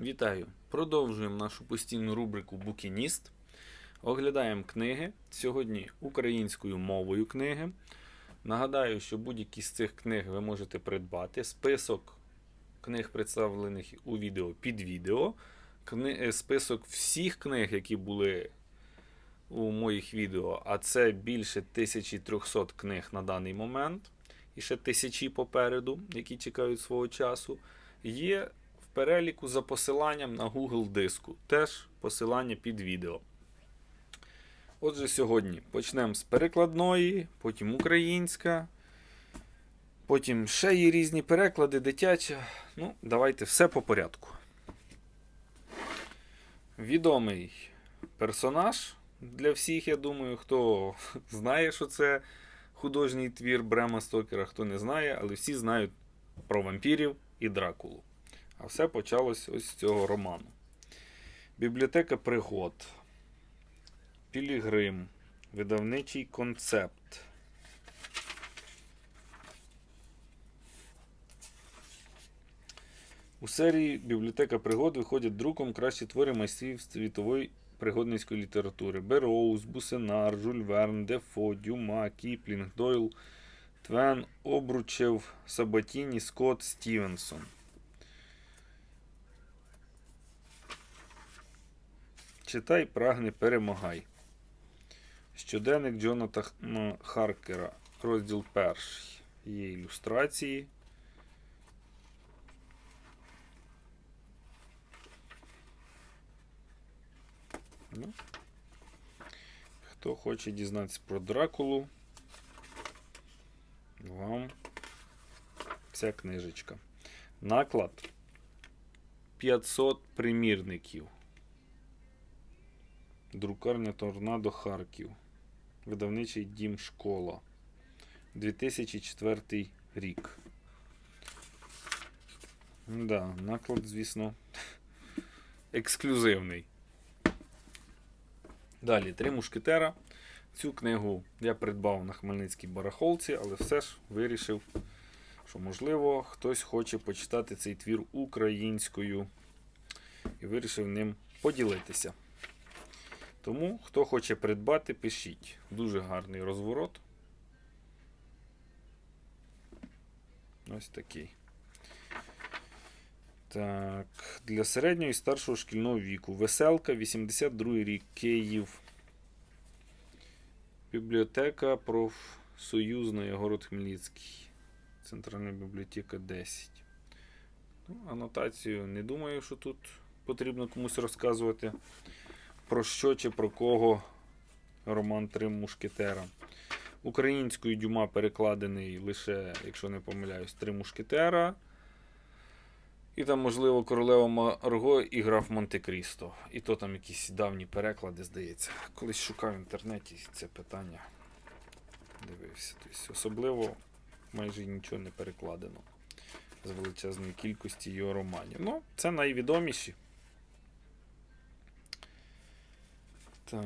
Вітаю! Продовжуємо нашу постійну рубрику Букініст. Оглядаємо книги. Сьогодні українською мовою книги. Нагадаю, що будь-які з цих книг ви можете придбати. Список книг, представлених у відео під відео. Кни... е, Список всіх книг, які були у моїх відео, а це більше 1300 книг на даний момент. І ще тисячі попереду, які чекають свого часу. Є переліку за посиланням на Google диску. Теж посилання під відео. Отже, сьогодні почнемо з перекладної, потім українська, потім ще є різні переклади, дитяча. Ну, давайте все по порядку. Відомий персонаж для всіх, я думаю, хто знає, що це художній твір Брема Стокера, хто не знає, але всі знають про вампірів і Дракулу. А все почалось ось з цього роману. Бібліотека пригод. Пілігрим. Видавничий концепт. У серії Бібліотека пригод виходять друком кращі твори майстрів світової пригодницької літератури. Бероуз, Бусенар, Жюль Верн, Дефо, Дюма, Кіплінг, Дойл, Твен, Обручев, Сабатіні, Скотт, Стівенсон. Читай, прагни, перемагай. Щоденник Джонатана Харкера, розділ перший. Є ілюстрації. Ну. Хто хоче дізнатися про Дракулу, вам ця книжечка. Наклад 500 примірників. Друкарня Торнадо Харків. Видавничий дім Школа. 2004 рік. Да, наклад, звісно, ексклюзивний. Далі, Три мушкетера. Цю книгу я придбав на Хмельницькій барахолці, але все ж вирішив, що, можливо, хтось хоче почитати цей твір українською і вирішив ним поділитися. Тому, хто хоче придбати, пишіть. Дуже гарний розворот. Ось такий. Так, для середнього і старшого шкільного віку. Веселка, 82 рік, Київ. Бібліотека профсоюзної, город Хмельницький. Центральна бібліотека 10. Ну, анотацію не думаю, що тут потрібно комусь розказувати. Про що чи про кого роман Три мушкетера. Українською дюма перекладений лише, якщо не помиляюсь, Три мушкетера. І там, можливо, королева Марго і граф Монте-Крісто. І то там якісь давні переклади, здається. Колись шукав в інтернеті це питання. Дивився. Тобто, особливо майже нічого не перекладено з величезної кількості його романів. Ну, це найвідоміші. Так,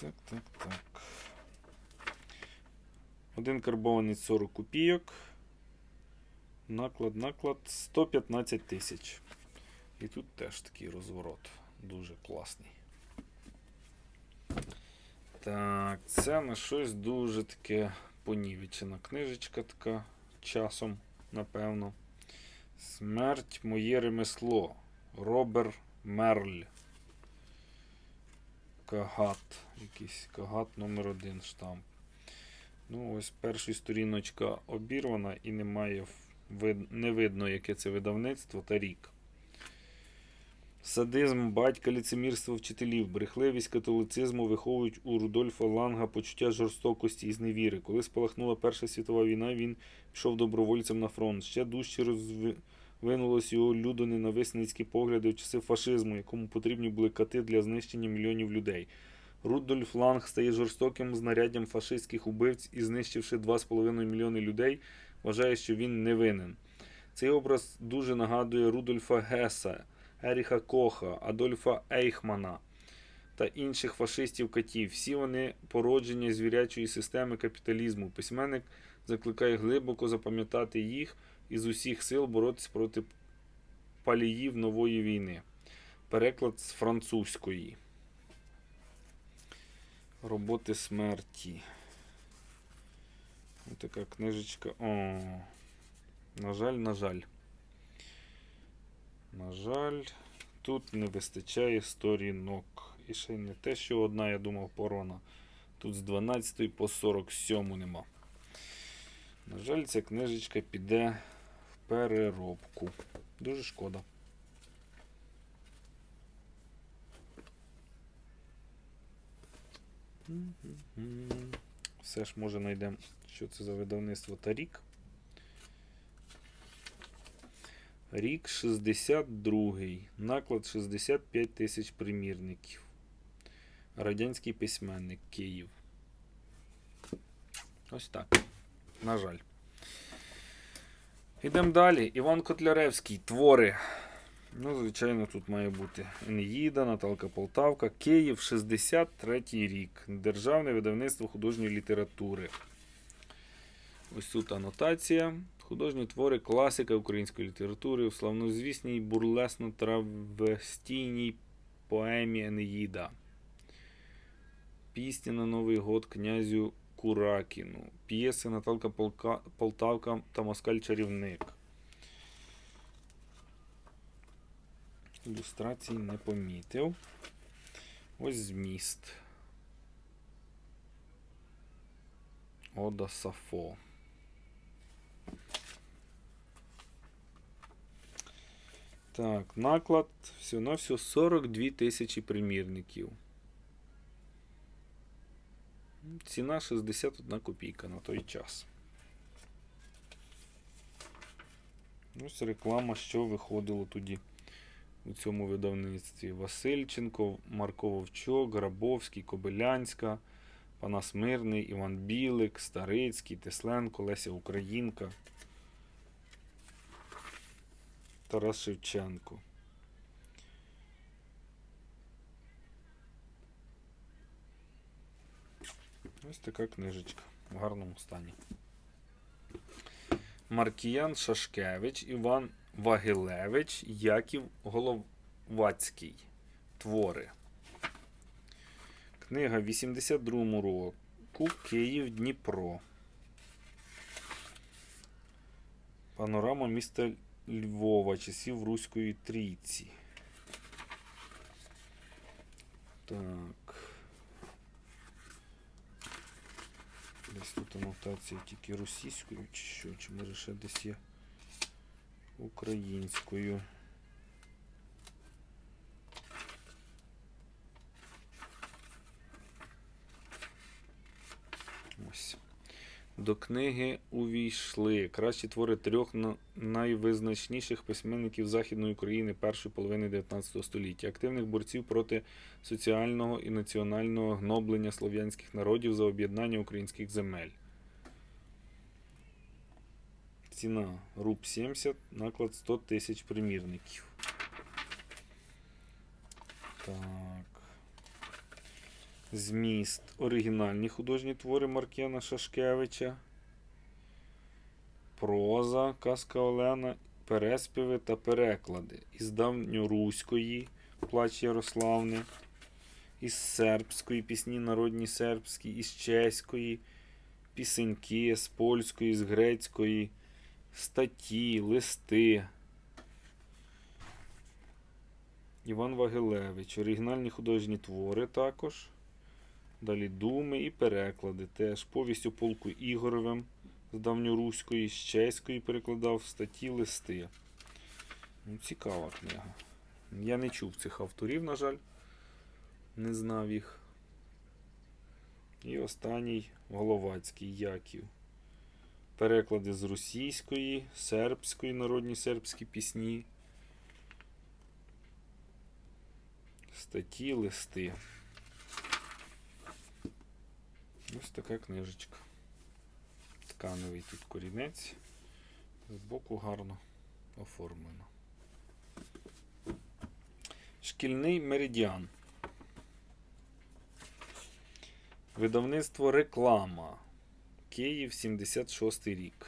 так, так, так. Один карбований 40 копійок. Наклад, наклад 115 тисяч. І тут теж такий розворот. Дуже класний. Так, це на щось дуже таке понівечена книжечка така часом, напевно. Смерть моє ремесло. Робер Мерль. Кагат. Якийсь кагат номер один штамп. Ну, ось перша сторіночка обірвана і немає не видно, яке це видавництво та рік. Садизм, батька, ліцемірство вчителів, брехливість католицизму виховують у Рудольфа Ланга почуття жорстокості і зневіри. Коли спалахнула Перша світова війна, він пішов добровольцем на фронт. Ще дужче розвинулось його людоненависницькі погляди в часи фашизму, якому потрібні були кати для знищення мільйонів людей. Рудольф Ланг стає жорстоким знаряддям фашистських убивць і, знищивши 2,5 мільйони людей, вважає, що він не винен. Цей образ дуже нагадує Рудольфа Геса, Еріха Коха, Адольфа Ейхмана та інших фашистів-катів. Всі вони породження звірячої системи капіталізму. Письменник закликає глибоко запам'ятати їх і з усіх сил боротися проти паліїв нової війни. Переклад з французької. Роботи смерті. Ось така книжечка. О, на жаль, на жаль. На жаль, тут не вистачає сторінок. І ще не те, що одна, я думав, порона. Тут з 12 по 47 нема. На жаль, ця книжечка піде переробку. Дуже шкода. Все ж може знайдемо, що це за видавництво та рік. Рік 62. Наклад 65 тисяч примірників. Радянський письменник Київ. Ось так. На жаль. Йдемо далі. Іван Котляревський. Твори. Ну, звичайно, тут має бути Енеїда, Наталка Полтавка, Київ, 63 рік. Державне видавництво художньої літератури. Ось тут анотація. Художні твори класика української літератури у славнозвісній бурлесно-травестійній поемі Енеїда. Пісня на Новий год князю Куракіну. П'єси Наталка Полка... Полтавка та Москаль Чарівник. Ілюстрацій не помітив. Ось зміст. Ода Сафо. Так, наклад всього на всього 42 тисячі примірників. Ціна 61 копійка на той час. Ось реклама, що виходило тоді у цьому видавництві. Васильченко, Марко Вовчок, Грабовський, Кобилянська, Панас Мирний, Іван Білик, Старицький, Тесленко, Леся Українка, Тарас Шевченко. Ось така книжечка в гарному стані. Маркіян Шашкевич, Іван Вагилевич, Яків Головацький. Твори. Книга 82 року. Київ Дніпро. Панорама міста Львова, часів Руської трійці. Так. Десь тут анотація тільки російською, чи що, чи може ще десь є українською. Ось. До книги увійшли кращі твори трьох найвизначніших письменників Західної України першої половини 19 століття, активних борців проти соціального і національного гноблення слов'янських народів за об'єднання українських земель. Ціна руб 70, наклад 100 тисяч примірників. Так. Зміст. Оригінальні художні твори Маркіяна Шашкевича. Проза, казка Олена, переспіви та переклади. Із давньоруської Плач Ярославни, із сербської пісні народні сербські, із чеської, пісеньки, з польської, з грецької, статті, листи. Іван Вагилевич. Оригінальні художні твори також. Далі думи і переклади. Теж повість у полку Ігоровим з давньоруської, з чеської перекладав статті листи. Ну, цікава книга. Я не чув цих авторів, на жаль. Не знав їх. І останній Головацький Яків. Переклади з російської, сербської, народні сербські пісні. Статті, листи. Ось така книжечка. Ткановий тут корінець. Збоку гарно оформлено. Шкільний меридіан. Видавництво реклама. Київ 76 рік.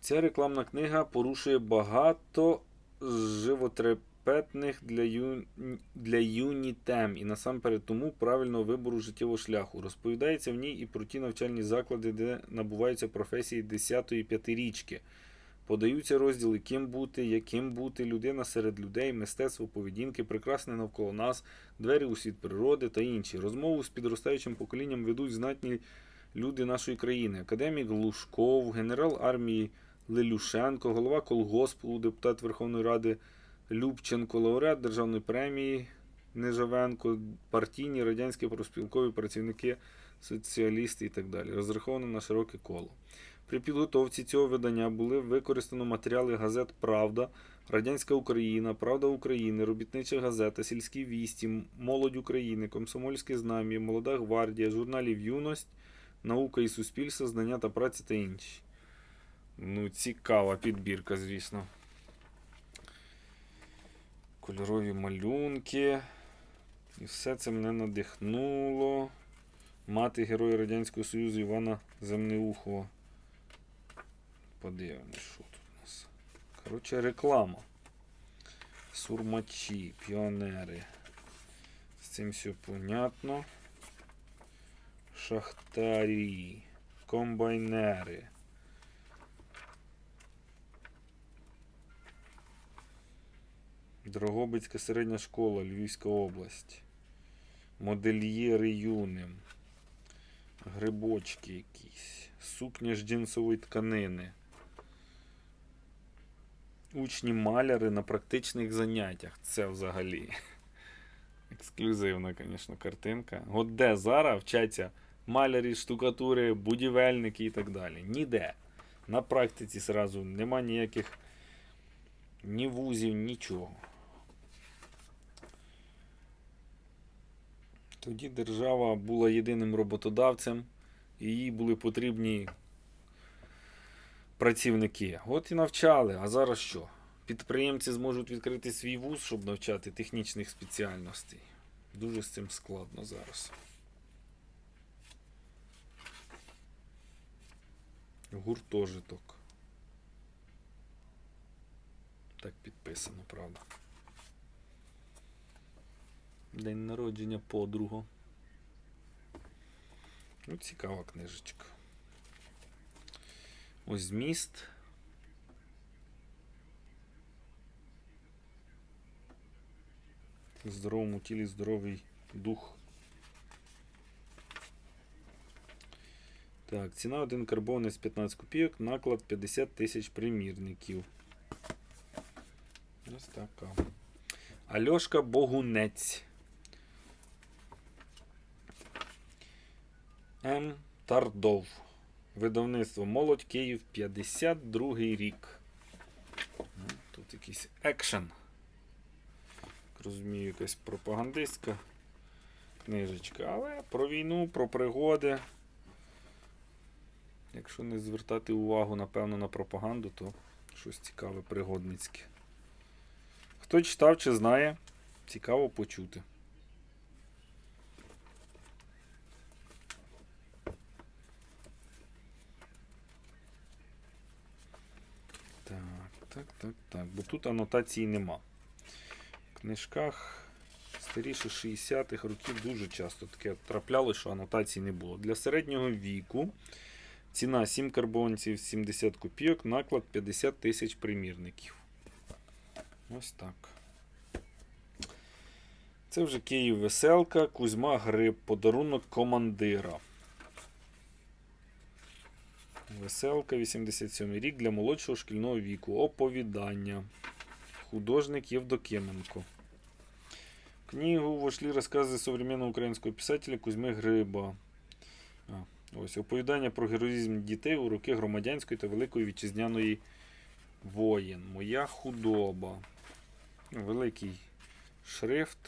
Ця рекламна книга порушує багато животреп шляхетних для, ю... для юнітем і насамперед тому правильного вибору життєвого шляху. Розповідається в ній і про ті навчальні заклади, де набуваються професії 10-ї п'ятирічки. Подаються розділи, ким бути, яким бути, людина серед людей, мистецтво поведінки, прекрасне навколо нас, двері у світ природи та інші. Розмову з підростаючим поколінням ведуть знатні люди нашої країни. Академік Глушков, генерал армії Лелюшенко, голова колгоспу, депутат Верховної Ради Любченко, лауреат Державної премії Нежавенко, партійні радянські проспілкові працівники, соціалісти і так далі. Розраховано на широке коло. При підготовці цього видання були використано матеріали газет Правда, Радянська Україна, Правда України, Робітнича газета, Сільські вісті, Молодь України, Комсомольське знам'я, Молода гвардія, журналів Юність, Наука і суспільство, знання та праця та інші. Ну, цікава підбірка, звісно. Кольорові малюнки. І все це мене надихнуло. Мати Героя Радянського Союзу Івана Земнеухова. Подивимось, що тут у нас. Коротше, реклама. Сурмачі, піонери. З цим все понятно. Шахтарі, комбайнери. Дрогобицька середня школа, Львівська область. Модельєри юним. Грибочки якісь. Сукня з джинсової тканини. Учні маляри на практичних заняттях. Це взагалі. Ексклюзивна, звісно, картинка. От де зараз вчаться малярі, штукатури, будівельники і так далі. Ніде. На практиці зразу нема ніяких ні вузів, нічого. Тоді держава була єдиним роботодавцем, і їй були потрібні працівники. От і навчали. А зараз що? Підприємці зможуть відкрити свій вуз, щоб навчати технічних спеціальностей. Дуже з цим складно зараз. Гуртожиток. Так підписано, правда. День народження подруга. Ну, цікава книжечка. Ось зміст. В здоровому тілі здоровий дух. Так, ціна один карбонець 15 копійок, наклад 50 тисяч примірників. Ось така. Альошка Богунець. М. Тардов. Видавництво Молодь Київ 52 рік. Ну, Тут якийсь екшен. Розумію, якась пропагандистська книжечка. Але про війну, про пригоди. Якщо не звертати увагу, напевно, на пропаганду, то щось цікаве пригодницьке. Хто читав чи знає, цікаво почути. Так, так, так, так. Бо тут анотації нема. В книжках старіше 60-х років дуже часто таке трапляло, що анотацій не було. Для середнього віку ціна 7 карбонців 70 копійок, наклад 50 тисяч примірників. Ось так. Це вже Київ Веселка, Кузьма Гриб, подарунок командира. Веселка, 87 рік для молодшого шкільного віку. Оповідання. Художник Євдокименко. В книгу вошли рассказы современного українського писателя Кузьми Гриба. А, ось оповідання про героїзм дітей у роки громадянської та Великої вітчизняної воєн. Моя худоба. Великий шрифт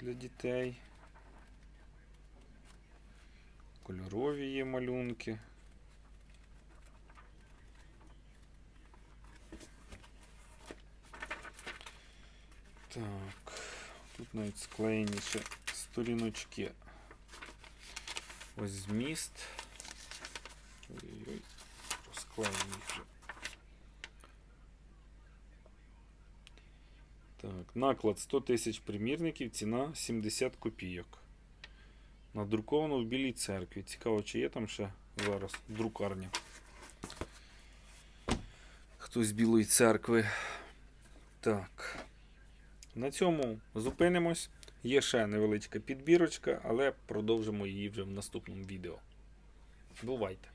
для дітей. Кольорові є малюнки. Так, тут навіть склеєні ще сторіночки. Ось зміст. Ой-ой-ой, розклеєні вже. Так, наклад 100 тисяч примірників, ціна 70 копійок. Надруковано в Білій церкві. Цікаво, чи є там ще зараз друкарня. Хтось з Білої церкви. Так. На цьому зупинимось. Є ще невеличка підбірочка, але продовжимо її вже в наступному відео. Бувайте!